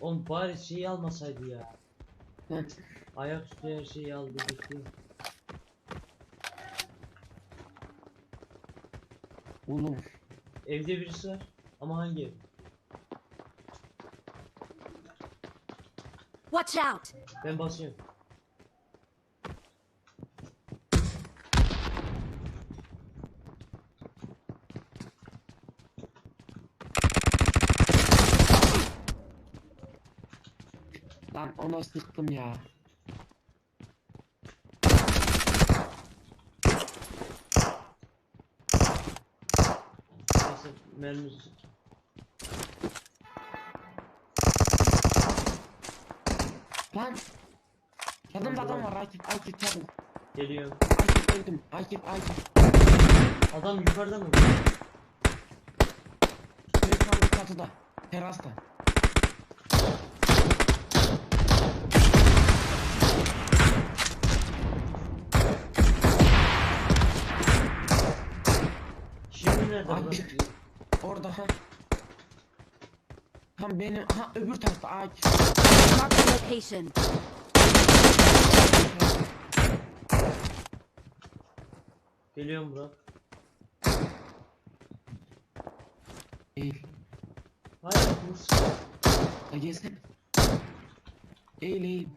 Oğlum bari şeyi almasaydı ya. Ayaküstü her şeyi aldı gitti. oğlum. Evde birisi var. Ama hangi ev? Watch out! Ben basıyorum. Lan ona sıktım ya. Neyse mermimiz. Lan. Yanımda adam var Akif Akif çabuk. Geliyorum. Akif öldüm. Akif Akif. Adam yukarıda mı? Yukarı çatıda. Terasta. Şimdi nerede Abi. Orada ha. Tam benim ha öbür tarafta Akif. Mark the location. Geliyorum Burak. Eğil. Hayır vursun. Ha gelsene. Eğil eğil.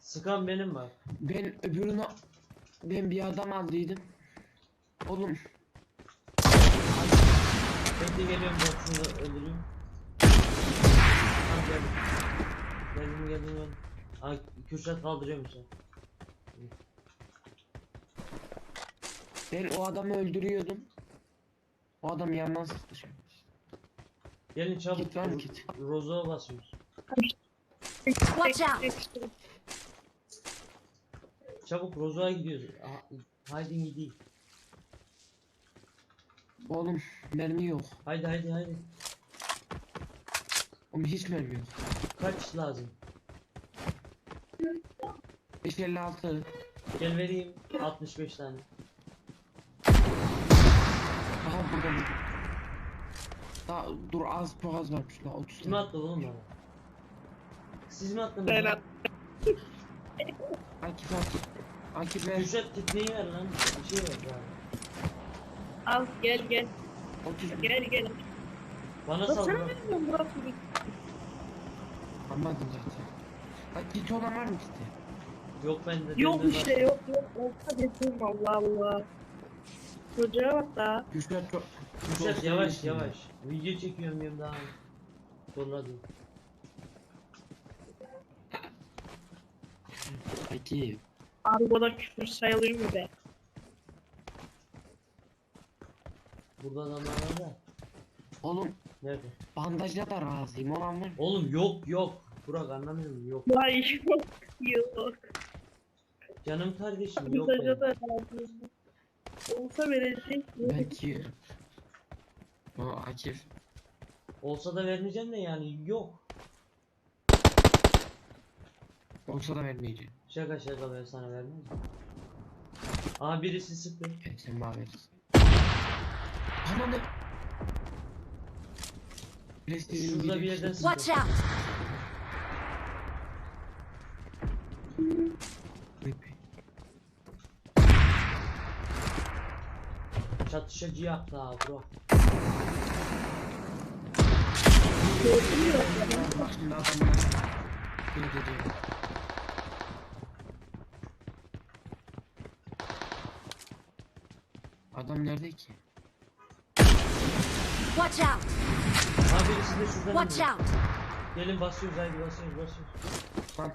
Sıkan benim var. Ben öbürünü ben bir adam aldıydım. Oğlum Bekle geliyorum da öldüreyim. Tamam geldim. Geldim geldim geldim. Aa Kürşat kaldırıyorum sen. ben o adamı öldürüyordum. O adam yandan sıktı şimdi. Gelin çabuk. Git lan, git. Rozo'ya basıyoruz. Watch out! Çabuk Rozo'ya gidiyoruz. Aha, haydi gidelim. Oğlum mermi yok. Haydi haydi haydi. Oğlum hiç mermi yok. Kaç lazım? 556. Gel vereyim 65 tane. Aha burada? Daha dur az çok az varmış la 30 Kim tane. attı oğlum bana? Siz mi attınız? Ben lan? attım. Akif Akif. Akif ver. Kürşat tekneyi ver lan. Bir şey ver bana. Al gel gel. 30 Gel gel. Bana Bak sal sen Burak. ne diyorsun Burak? Anladım zaten. Bak git olan var mı işte? Yok bende. Yok bende işte var. yok yok. Olsa desin Allah Allah. Çocuğa bak da. Güçler çok... Kürşat çok yavaş iyisin yavaş. Video çekiyorum diyorum daha. Zorladım. ya. Akif. Abi bu da küfür sayılıyor mu be? Burada adamlar var da. Oğlum Nerede? bandajla da razıyım olan var mı? Oğlum yok yok. Burak anlamıyorum yok. Vay yok yok. Canım kardeşim yok. Mesajı benim. da lazım. Olsa verecek. Belki... O Akif. Olsa da vermeyeceğim de yani yok. Olsa da vermeyeceğim. Şaka şaka ben sana vermem. Aa birisi sıktı. Yani sen bana verirsin. Ama ne? Prestijin Şurada bir yerden. Watch out! Çatışacı yaptı ha bro. Bak şimdi adamlar. Ne dedi? Adam nerede ki? Watch out! Ha birisi de şuradan Watch iniyor. out! Gelin basıyoruz haydi basıyoruz basıyoruz. Lan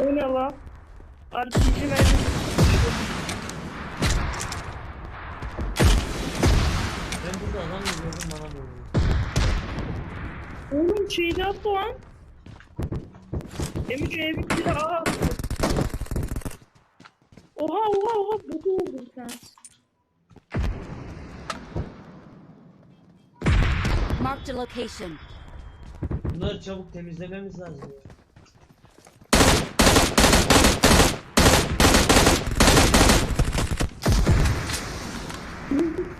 O ne lan? RPG verdim. Ben burada adam görüyorum bana vuruyor. Oğlum şeyde attı lan. M3 E1 bir daha attı. Oha oha oha botu oldu bir tanesi. Marked a location. Bunları çabuk temizlememiz lazım.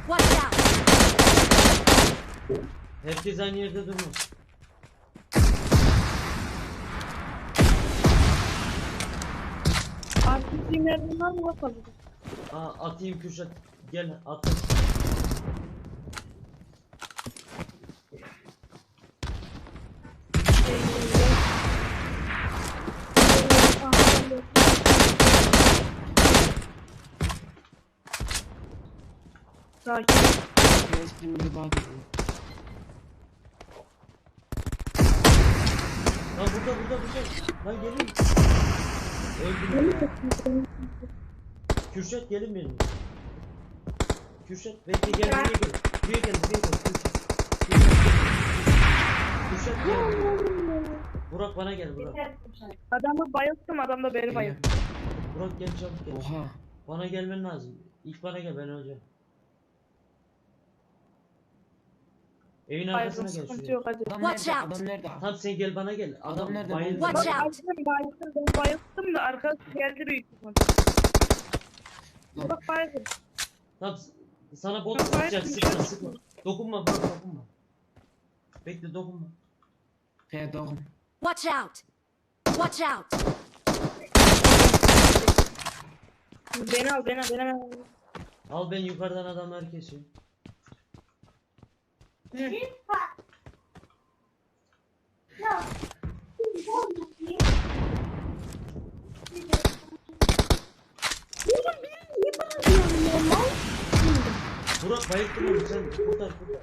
Watch out! Herkes aynı yerde durma. Artık var mı bakalım? Aa atayım Kürşat. Gel at. Sakin. Ben şimdi bakıyorum. Lan burada burada burada. Lan gelin. Öldüm ya. Kürşat gelin benim. Kürşat bekle gel buraya gel. Buraya gel buraya gel. Kürşat. Kürşat gel. Burak bana gel Burak. Adamı bayılttım adam da beni bayılttı. Burak gel çabuk gel. Oha. Bana gelmen lazım. İlk bana gel ben öleceğim. Evin arkasına Bayılttım gel sıkıntı şuraya. yok hadi. Adam Watch nerede? out. Adam nerede? Tamam sen gel bana gel. Adam, Adam nerede? bayıldı. Watch Ben out. bayılttım bayılttım ben bayılttım da arkası geldi büyük ihtimalle. Bak bayıldım. Tamam s- sana bot Ben sıkacak bayıldım, sıkma sıkma. Dokunma bak dokunma. Bekle dokunma. He doğum. Watch out! Watch out! Beni al beni al beni al. Al ben yukarıdan adamları kesiyorum. Hı. Burak bayılttın onu sen kurtar kurtar.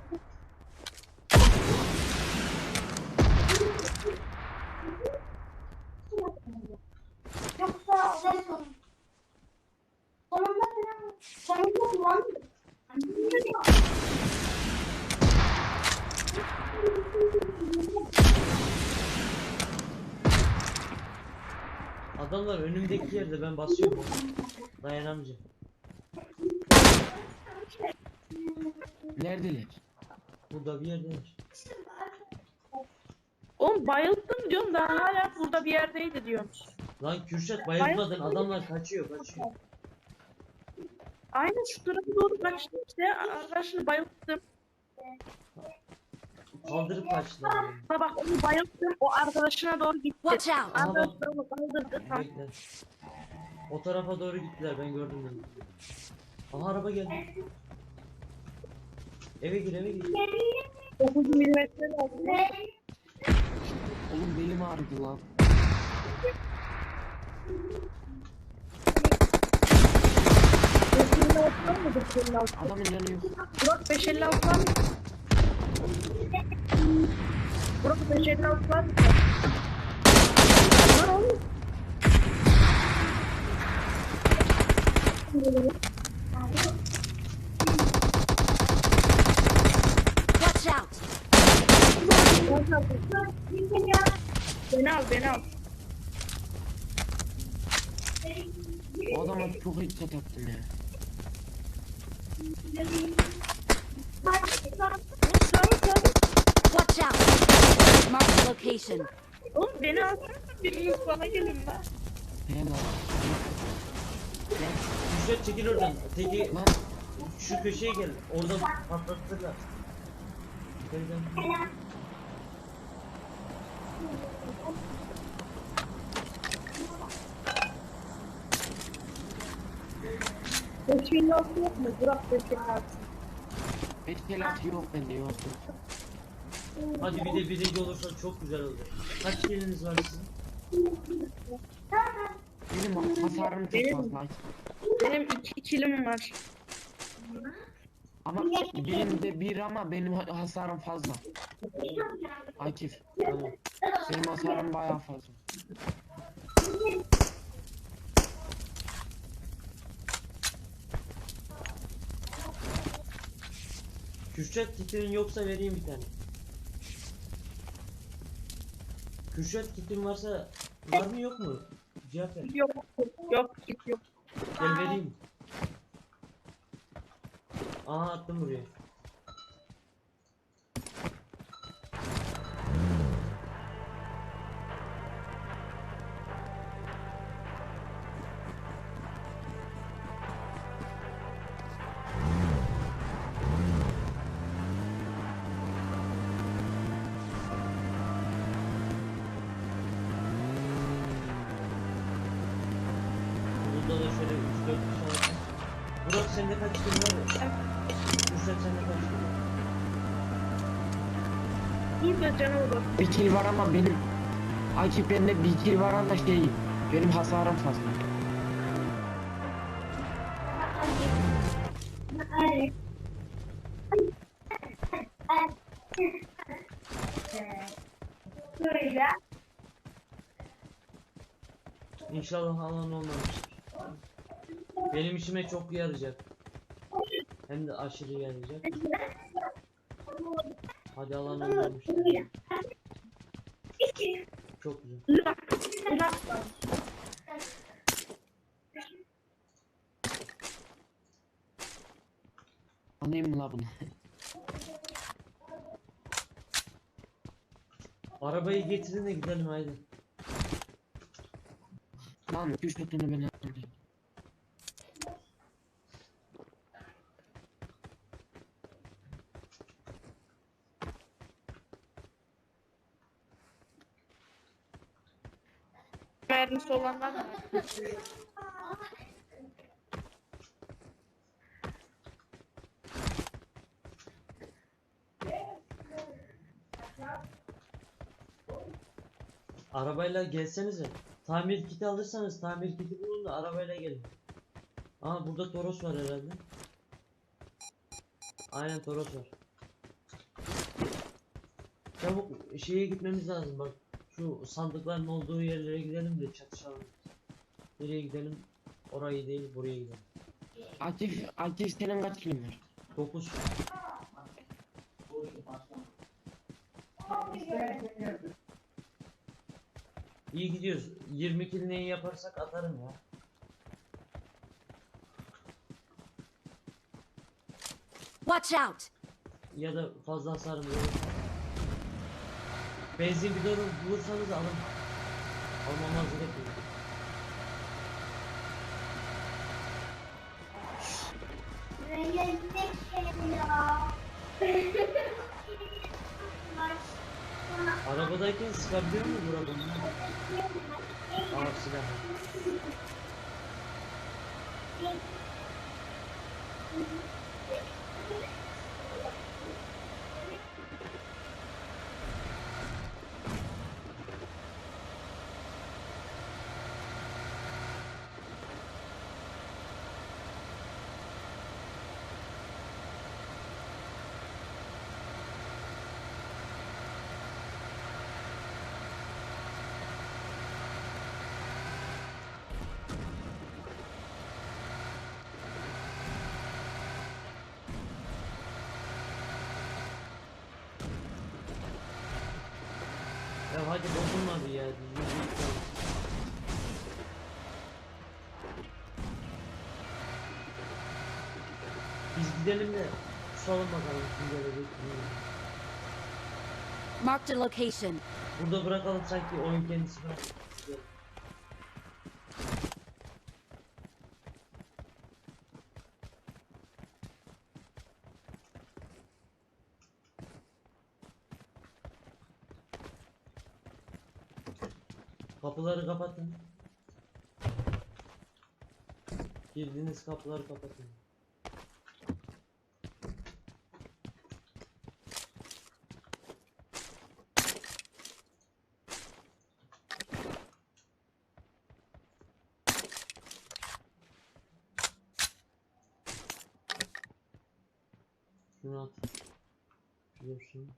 Yoksa ne sorun? Sonunda falan sonunda kullandım. Adamlar önümdeki yerde ben basıyorum. Dayanamayacağım. Neredeler? Burada bir yerdeymiş. Oğlum bayıldım diyorum ben hala burada bir yerdeydi diyorum. Lan Kürşat bayılmadın adamlar kaçıyor kaçıyor. Aynen şu tarafa doğru kaçtım işte arkadaşını bayılttım. Kaldırıp kaçtılar. adamı. Ha bak onu bayılttım o arkadaşına doğru gitti. Watch out! Aha bak. Kaldırdı. Bekle. O tarafa doğru gittiler ben gördüm dedim. Aha araba geldi. Eve gir eve gir. 9 milimetre oldu. Oğlum belim ağrıdı lan. Beşinci altı var mı? Beşinci altı. Adamın yanı yok. Burak 556 var mı? Burak 556 var mı? Var oğlum. Watch out! Beni al beni al. O adama çok dikkat attım ya. Tamam tamam. Watch out! Mark the location. Oğlum beni al. Biriniz bana gelin lan. He lan. Kürşat çekil oradan. Teki Lan şu köşeye gel. Oradan patlatırlar. Yukarıdan. Beşinci altı yok mu? Burak 556. etkelat yok bende yok. Hadi bir de birinci olursa çok güzel olur. Kaç kiliniz var sizin? Benim hasarım çok Benim- fazla. Benim iki ikilim var. Ama benim de bir ama benim ha- hasarım fazla. Akif. Tamam. Benim hasarım bayağı fazla. Kürşat kitin yoksa vereyim bir tane. Kürşat kitin varsa var mı yok mu? Cevap ver. Yok yok yok yok. Gel vereyim. Aha attım buraya. Sende kaç kill var? Sende kaç var? Bak. Bir kill var ama benim Akif bende bir kill var ama şey benim hasarım fazla. İnşallah alan olmamıştır. Benim işime çok yarayacak. Hem de aşırı yarayacak. Hadi alan olmamıştır. Çok güzel. Alayım mı la bunu? Arabayı getirin de gidelim haydi. Lan Kürşat'ını ben aldım. Olanlar? Arabayla gelsenize. Tamir kiti alırsanız tamir kiti bulun da arabayla gelin. Aa burada Toros var herhalde. Aynen Toros var. Çabuk şeye gitmemiz lazım bak. Şu sandıkların olduğu yerlere gidelim de çatışalım. Nereye gidelim? Orayı değil buraya gidelim. Akif, Akif senin kaç killin var? 9. İyi gidiyoruz. 20 kill neyi yaparsak atarım ya. Watch out! Ya da fazla hasarım. Benzin bidonu bulursanız alın. Almamaz gerek yok. Arabadayken sıkabiliyor mu burada? Aa silah. Ya hadi bozulmadı ya. Biz gidelim de susalım bakalım kim gelecek kim gelecek. Marked a location. Burada bırakalım sanki oyun kendisi bırak. Kapıları kapatın. Girdiğiniz kapıları kapatın. Şunu at. Dursun.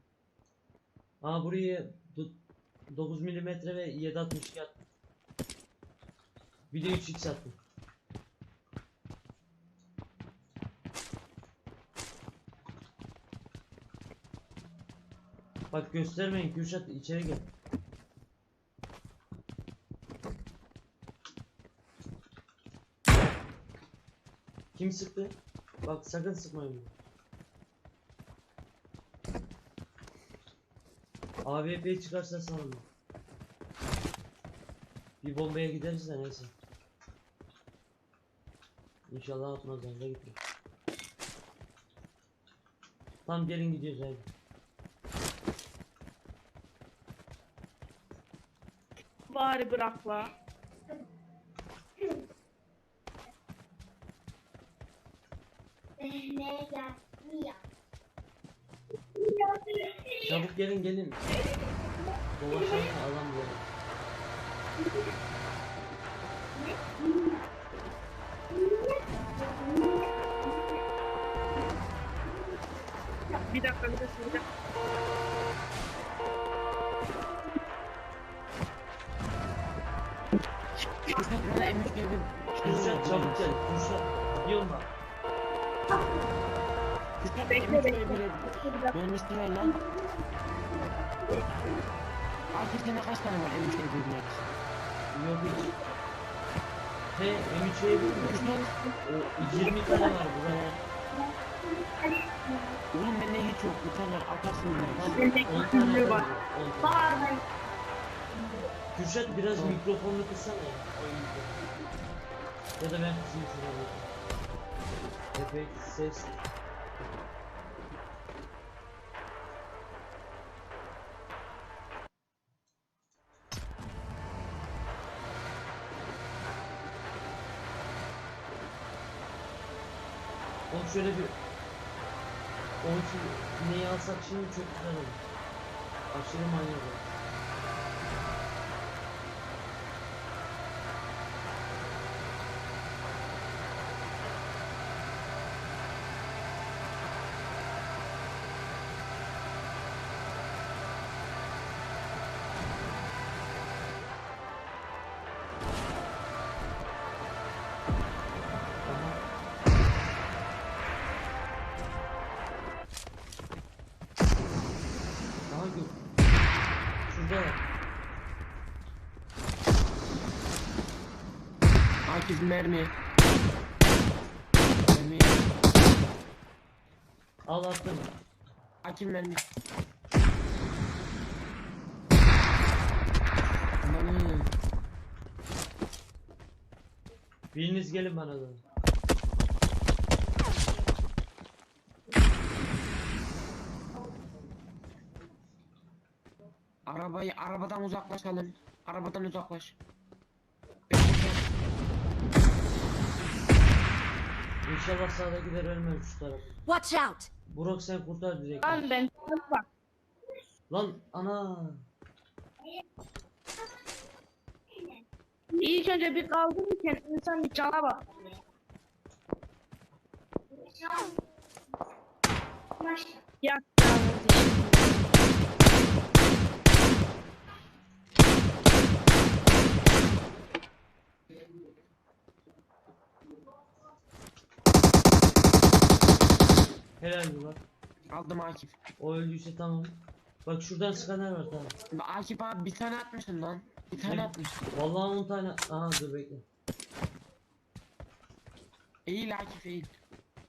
Aa buraya 9 mm ve 7.62 attım. Bir de 3x attım. Bak göstermeyin Kürşat içeri gel. Kim sıktı? Bak sakın sıkmayın. AWP çıkarsa salın. Bir bombaya gideriz de neyse. İnşallah atmazlar da gitmez. Tam gelin gidiyoruz hadi. Bari bırak la. Çabuk gelin gelin. Dolaşalım da adam gelin. Bir dakika bir dakika bir dakika. Bana emiş dedim. Kürşat çabuk gel. Kürşat. Bak. Kürşat Bekle, bekle. dedim. Ben istiyorum lan. Akif sende kaç tane var dedim ya. He M3'e mi? O 20 tane var buraya. Oğlum yok. Bir tane atarsın Tam bana. 10 tane var. 10 tane. Bağırmayın. Kürşat biraz mikrofonunu kıssana ya. Ya da ben kısayım şuraya. Efekt, ses. Şöyle bir 12 neyi alsak şimdi çok güzel olur. Aşırı manyak olur. 8 mermi. Mermi. Al attım. Hakim mermi. Amanın. Biriniz gelin bana da. Arabayı arabadan uzaklaşalım. Arabadan uzaklaş. İnşallah sağdakiler ölmez şu taraf. Watch out! Burak sen kurtar direkt. Lan ben bak. Lan ana. İlk önce bir kaldırırken insan bir cana bak. Başla. Yak canım. Helal Burak. Aldım Akif. O öldüyse tamam. Bak şuradan sıkanlar var tamam. Akif abi bir tane atmışsın lan. Bir tane Ne? atmışsın. Vallahi 10 tane. Aha dur bekle. Eğil Akif eğil.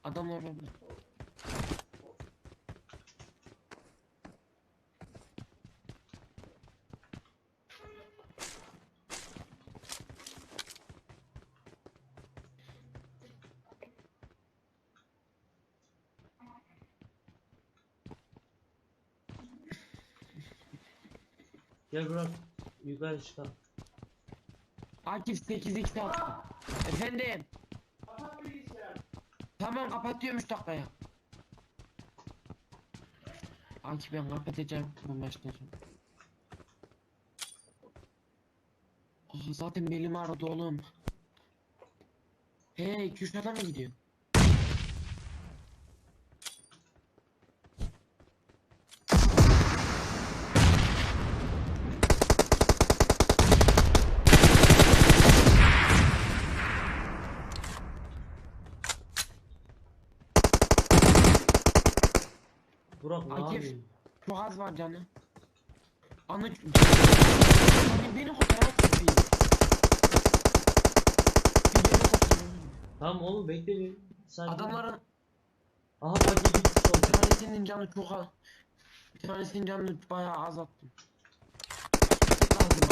Adam orada. Gel Burak. Yukarı çıkalım. Akif 8 x attı. Efendim. Tamam kapatıyorum 3 dakikaya. Akif ben kapatacağım maçtan sonra. Oh, zaten belim ağrıdı oğlum. Hey Kürşat'a mı gidiyor? Burak ne Akif. yapıyorsun? Çok az var canım. Anı... Hani beni beni kurtarın. Tamam oğlum bekle bir. Sakin. Adamların Aha bak gitti bir tanesinin canı çok az. Bir tanesinin canını bayağı azalttım. Lazım bana.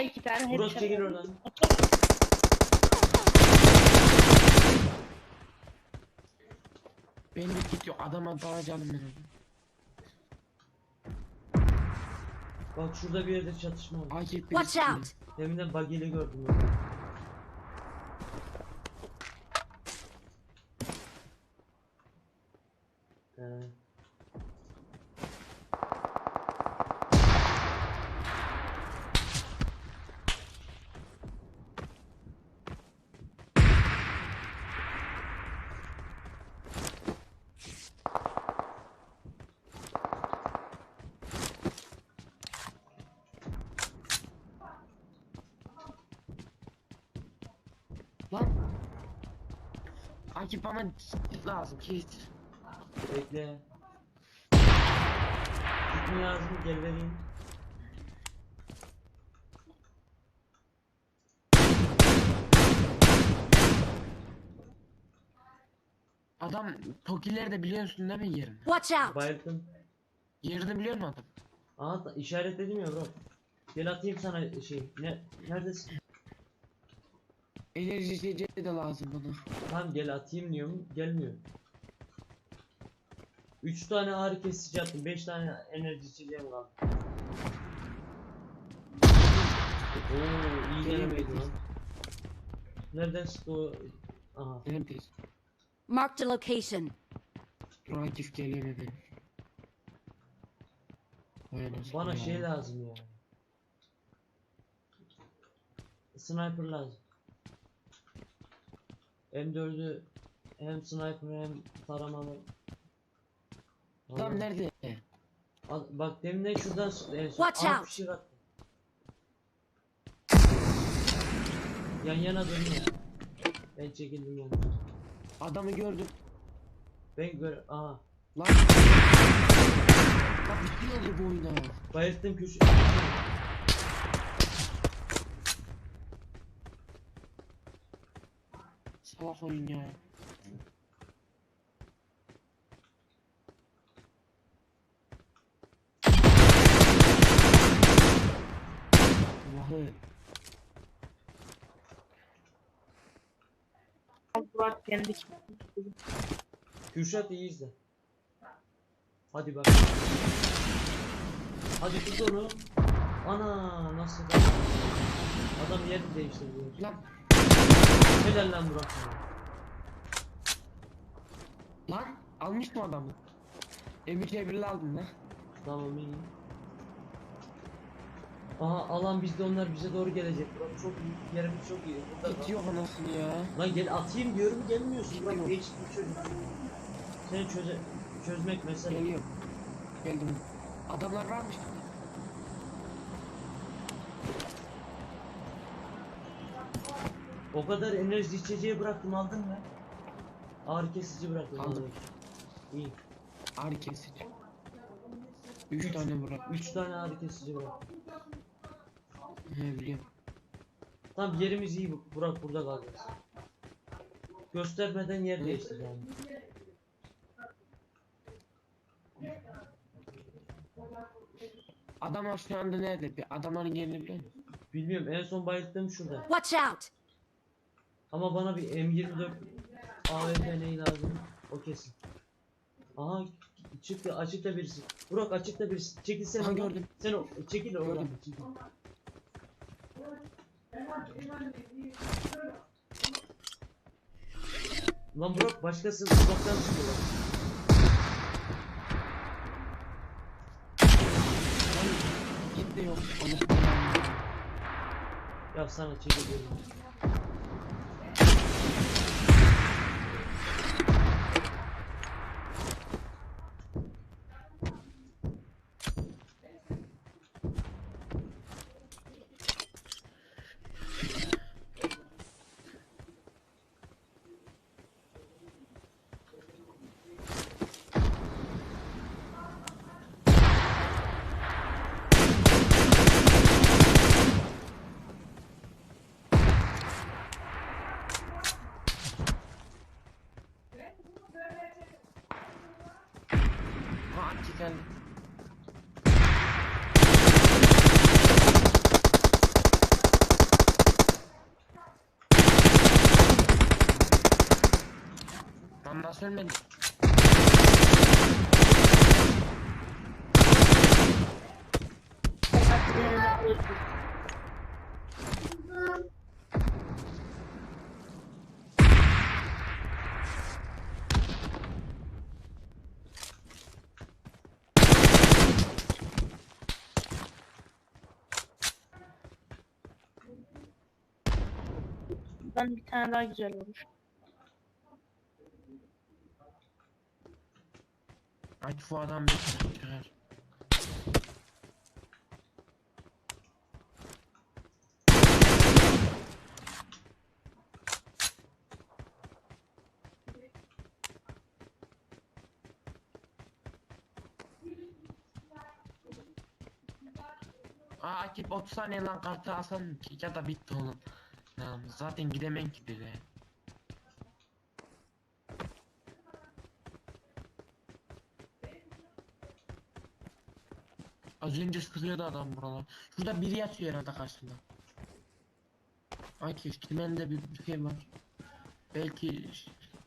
İki tane Burak headshot çekil oradan. Benim bir kit yok. Adama dalacağım ben onu. Bak şurada bir yerde çatışma var. Watch birisi- out! Deminden buggy'li gördüm ben. Akif bana kit lazım kit. Bekle. Gitme lazım gel vereyim. Adam Tokileri de biliyorsun değil mi yerini? Watch out! Bayıldım. Yerini biliyor musun adam? Da- işaretledim ya bro. Gel atayım sana şey. Ne neredesin? Enerji içeceği de lazım bana. Tamam gel atayım diyorum. Gelmiyor. 3 tane ağrı kesici attım. 5 tane enerji içeceğim kaldı. Oo iyi denemeydi lan. Nereden sıktı o? Aha. Neredeyiz? Marked a location. Dur Akif geliyor benim? Anasını Bana şey lazım ya. Sniper lazım. M4'ü hem sniper hem taramalı. Adam nerede? Al- Bak demin de şuradan en son. Watch out. fişek attı. Yan yana dönüyor. Ben çekildim yani. Adamı gördüm. Ben gör... Aha. Lan. Bak bir şey oldu bu oyuna. Bayılttım köşe. Salak oyun ya. Allah'ı Burak kendi Kürşat iyi izle. Hadi bak. Hadi tut onu. Ana nasıl da. Adam yerini değiştirdi. lan Helal lan Burak. lan almış mı adamı? Emir Cebril'i aldın lan. Tamam iyi. Aha alan bizde onlar bize doğru gelecek. Burak çok iyi. Yerimiz çok iyi. Burada yok anasını ya. Lan gel atayım diyorum gelmiyorsun. Burak değişik bir çocuk. Seni çöze çözmek mesele. Geliyorum. Geldim. Adamlar varmış. O kadar enerji içeceği bıraktım aldın mı? Ağrı kesici bıraktım. Aldım. İyi. Ağrı kesici. Üç tane bırak. 3 tane ağrı kesici bıraktım. He biliyorum. Tamam yerimiz iyi bu- Burak burada kalacağız. Göstermeden yer değiştir yani. Adamlar şu anda nerede? Bir adamların yerini biliyor musun? Bilmiyorum en son bayılttığım şurada. Watch out! Ama bana bir M24 AWP neyi lazım? O kesin. Aha çıktı açıkta birisi. Burak açıkta birisi. Çekilsene. Ha, oradan. gördüm. Sen o çekil oradan. Gördüm. Çekil. Lan Burak başkası uzaktan çıkıyor. bak. Lan git de yok. Ya sana çekil diyorum. Ha Akif geldi. Ölmedi? Ben bir tane daha güzel olur. Aç bu adam bir çıkar. Aa Akif 30 saniye lan kartı alsan ya da bitti oğlum. Zaten gidemem ki dedi. Az önce sıkıyordu adam buralar. Şurada biri yatıyor herhalde karşımda. Akif kimende bir, bir şey var. Belki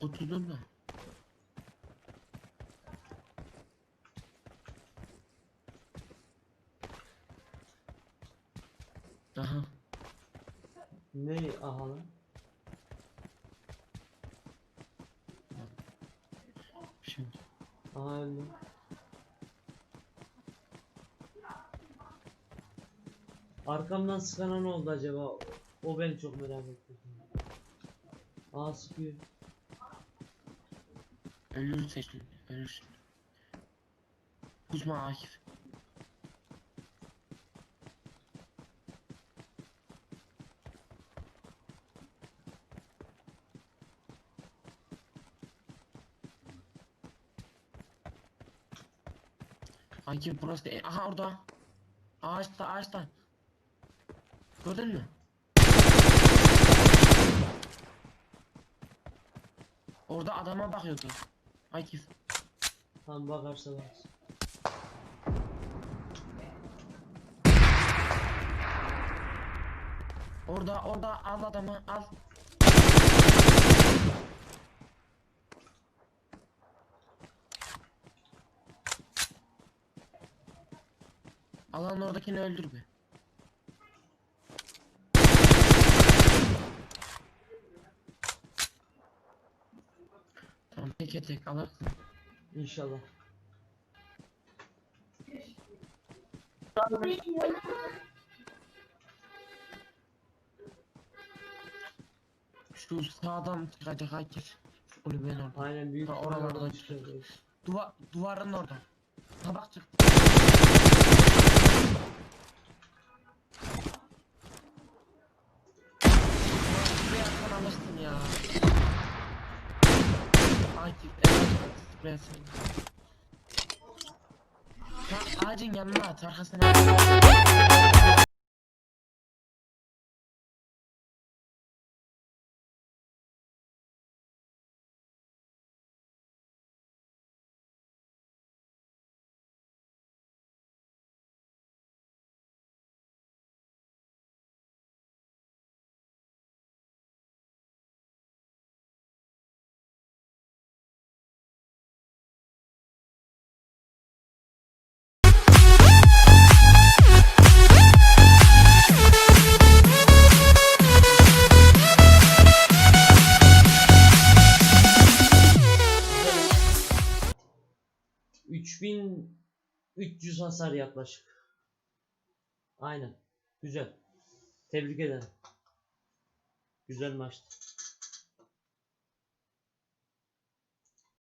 kurtuldun da. Aha. Ne aha lan? Şimdi. Aha öldü. Arkamdan sıkana ne oldu acaba? O beni çok merak etti. Aa sıkıyor. Ölürsün şimdi. Ölürsün. Kusma Akif. Akif burası değil. Aha orada. Ağaçta ağaçta. Gördün mü? Orada adama bakıyordu. Akif. Tam bakarsa baksın. Orada orada al adamı al. Alan oradakini öldür be. Tamam tek alırsın. İnşallah. Şu sağdan çıkacak herkes. Şu kulübenin orada. Aynen büyük Ha, oralardan çıkıyor. çıkıyor. Duva duvarın orada. Tabak çık. Buraya sen alırsın ya. Akif evet buraya sen. Ağacın yanına at arkasına 3300 hasar yaklaşık. Aynen. Güzel. Tebrik ederim. Güzel maçtı.